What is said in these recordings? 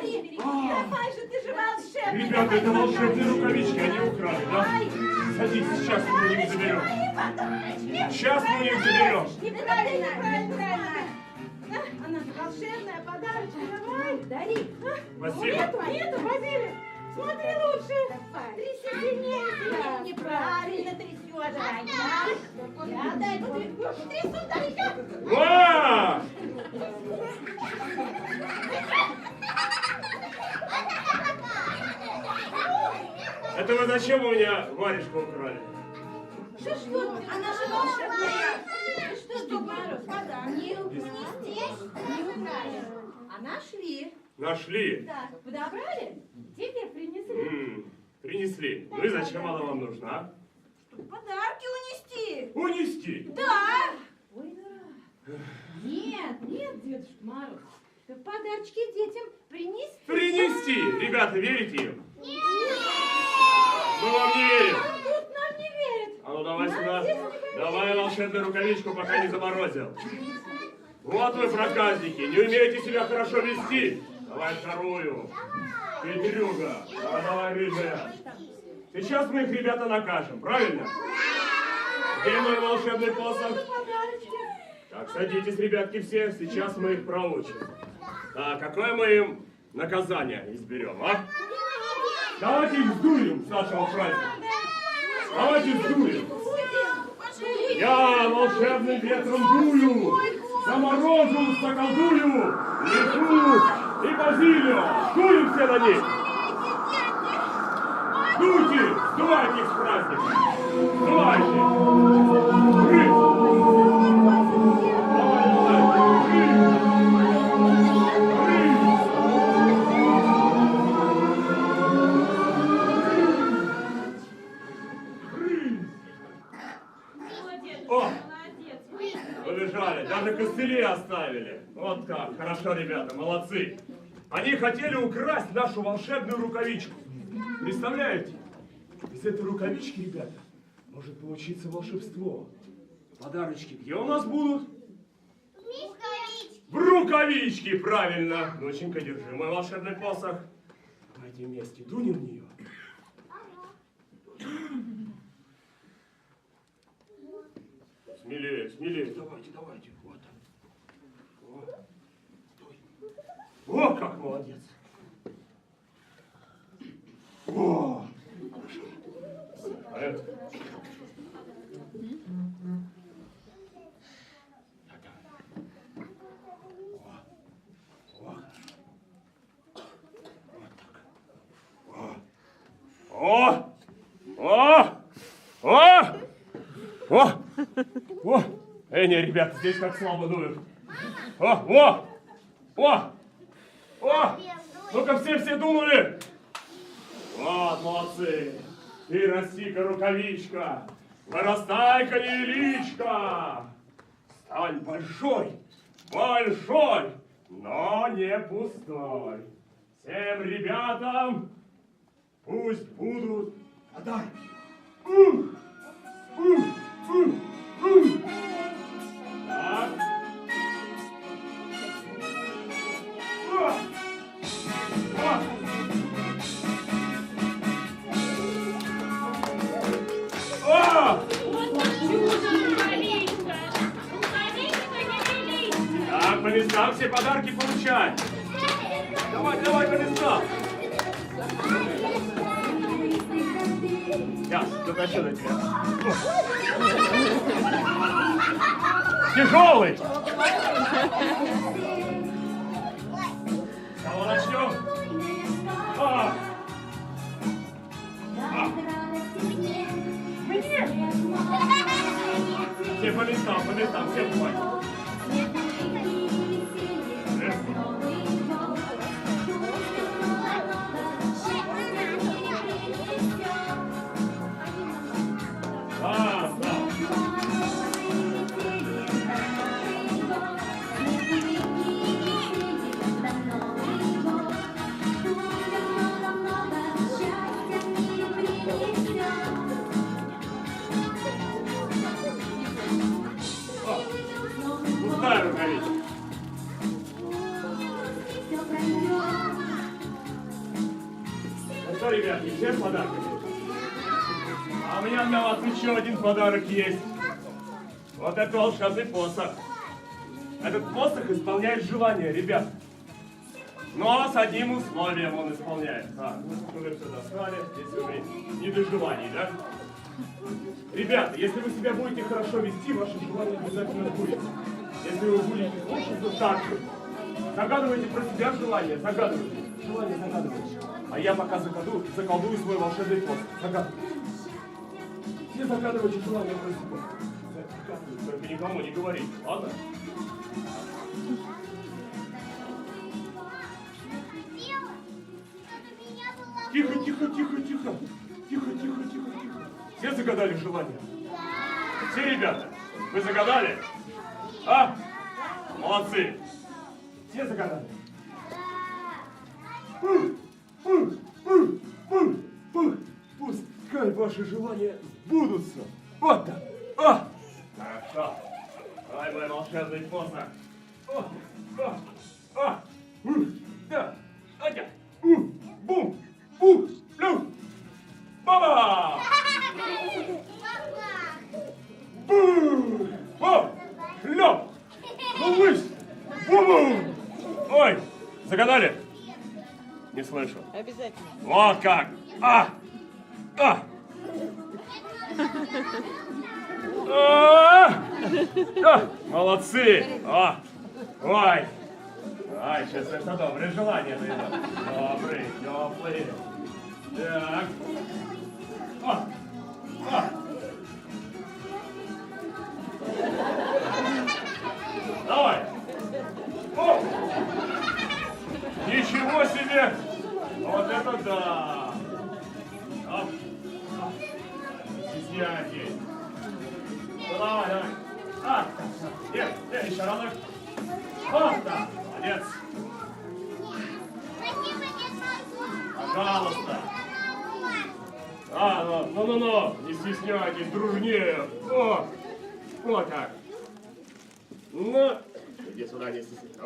А. давай же, ты же волшебный. Ребята, давай, это волшебные рукавички, они украли, да? Ай. Садитесь, сейчас мы у них заберем. Сейчас мы у них заберем. Неправильно, неправильно, неправильно. А, Она волшебная подарочка, давай. Дари. Спасибо. Нету, нету, Базилик. Смотри лучше. Тряси сильнее. Да. Неправильно трясешь. Я, я дай, трясу, дай! Это вы зачем у меня варежку украли? Что, что ты? Она же волшебная. Что ты, Марусь? Не унести, не украли. А нашли. Нашли. Так, подобрали? Тебе принесли. М, Принесли. Ну и зачем она вам нужна? Подарки унести. Унести. Да. Ой, да. Нет, нет, дедушка Марусь. Подарочки детям принести. Принести. Ребята, верите им? Мы вам не верим. Тут нам не верят. А ну давай сюда. Нам. Давай волшебную рукавичку, пока не заморозил. Вот вы проказники, не умеете себя хорошо вести. Давай вторую. Петрюга. Давай, давай, рыжая. Сейчас мы их, ребята, накажем, правильно? Где мой волшебный посох? Так, садитесь, ребятки, все. Сейчас мы их проучим. Так, какое мы им наказание изберем, а? Давайте их сдуем с нашего праздника. Давайте сдуем. Я волшебным ветром дую, заморожу, заколдую, лету и базилио. Дуем все на них. Дуйте, сдувайте их с праздника. Сдувайте. О! Побежали, даже костыли оставили. Вот так, хорошо, ребята, молодцы. Они хотели украсть нашу волшебную рукавичку. Представляете? Из этой рукавички, ребята, может получиться волшебство. Подарочки где у нас будут? В рукавичке, правильно. Доченька, держи мой волшебный посох. Давайте вместе дунем в нее. Смелее, смелее, давайте, давайте. Вот. Дуй. О, как молодец. О, хорошо. А это? Да-да. О, о, Вот так. О, о, о, о, о. Эй, ребята, здесь как слабо дует. О, о, о, о. Ну-ка все-все дунули. Вот, молодцы. Ты расти-ка, рукавичка. Вырастай-ка, яичко. Стань большой, большой, но не пустой. Всем ребятам пусть будут подарки. Ух, ух, ух, ух. Все подарки получать. Давай, давай, местам. Сейчас, дотащу до тебя. Тяжелый. Кого начнем? А. А. Все по местам, по местам, все бывает. Что, ребятки, все с подарками? А у меня для вас еще один подарок есть. Вот это волшебный посох. Этот посох исполняет желания, ребят. Но с одним условием он исполняет. Так, ну, вы все достали, если вы не до желаний, да? Ребята, если вы себя будете хорошо вести, ваше желание обязательно будет. Если вы будете слушаться так же, загадывайте про себя желание, загадывайте. Желание загадывайте. А я пока заколдую, заколдую свой волшебный посох. Загадывайте. Все загадывайте желание про себя. Загадывайте, Только никому не говорите, ладно? Тихо, тихо, тихо, тихо. Тихо, тихо, тихо, тихо. Все загадали желание? Все ребята, вы загадали? А? Молодцы. Все загадали? Пух, ваши желания сбудутся. Вот так. А! Хорошо. Ай, мой волшебный посох. О, о, а, ух, да, атя, у, бум, у, лю, баба! Бу! О! Ля! Ловись! Бу-бу! Ой! Загадали? Не слышу. Обязательно. Вот как! А! А! А! А! Молодцы! А! Ой! Ай, сейчас это доброе желание найдет. Добрый, теплый. Так. А! А! А, нет, нет, еще разок. Вот так, молодец. Пожалуйста. А, ну, ну, ну, ну, не стесняйтесь, дружнее. О, вот так. Ну, иди сюда, не стесняйся.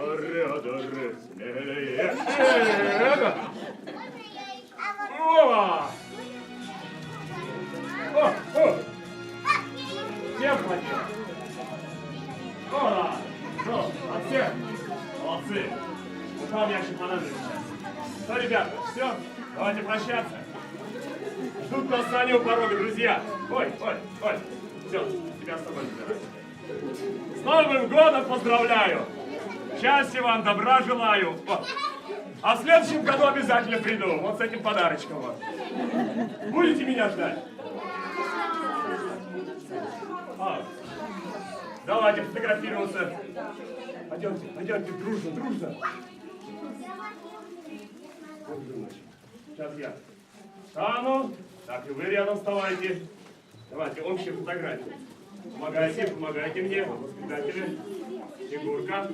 Смелее. От всех. Молодцы. Ну, вам я еще понадобится сейчас. Ну, ребята, все, давайте прощаться. Ждут нас Саня у порога, друзья. Ой, ой, ой. Все, тебя с тобой забираю. С Новым годом поздравляю! Счастья вам, добра желаю! О, А в следующем году обязательно приду, вот с этим подарочком вот. Будете меня ждать? А, давайте фотографироваться. Пойдемте, пойдемте, дружно, дружно. Сейчас я встану, так и вы рядом вставайте. Давайте общую фотографию. Помогайте, помогайте мне, воспитатели. Фигурка.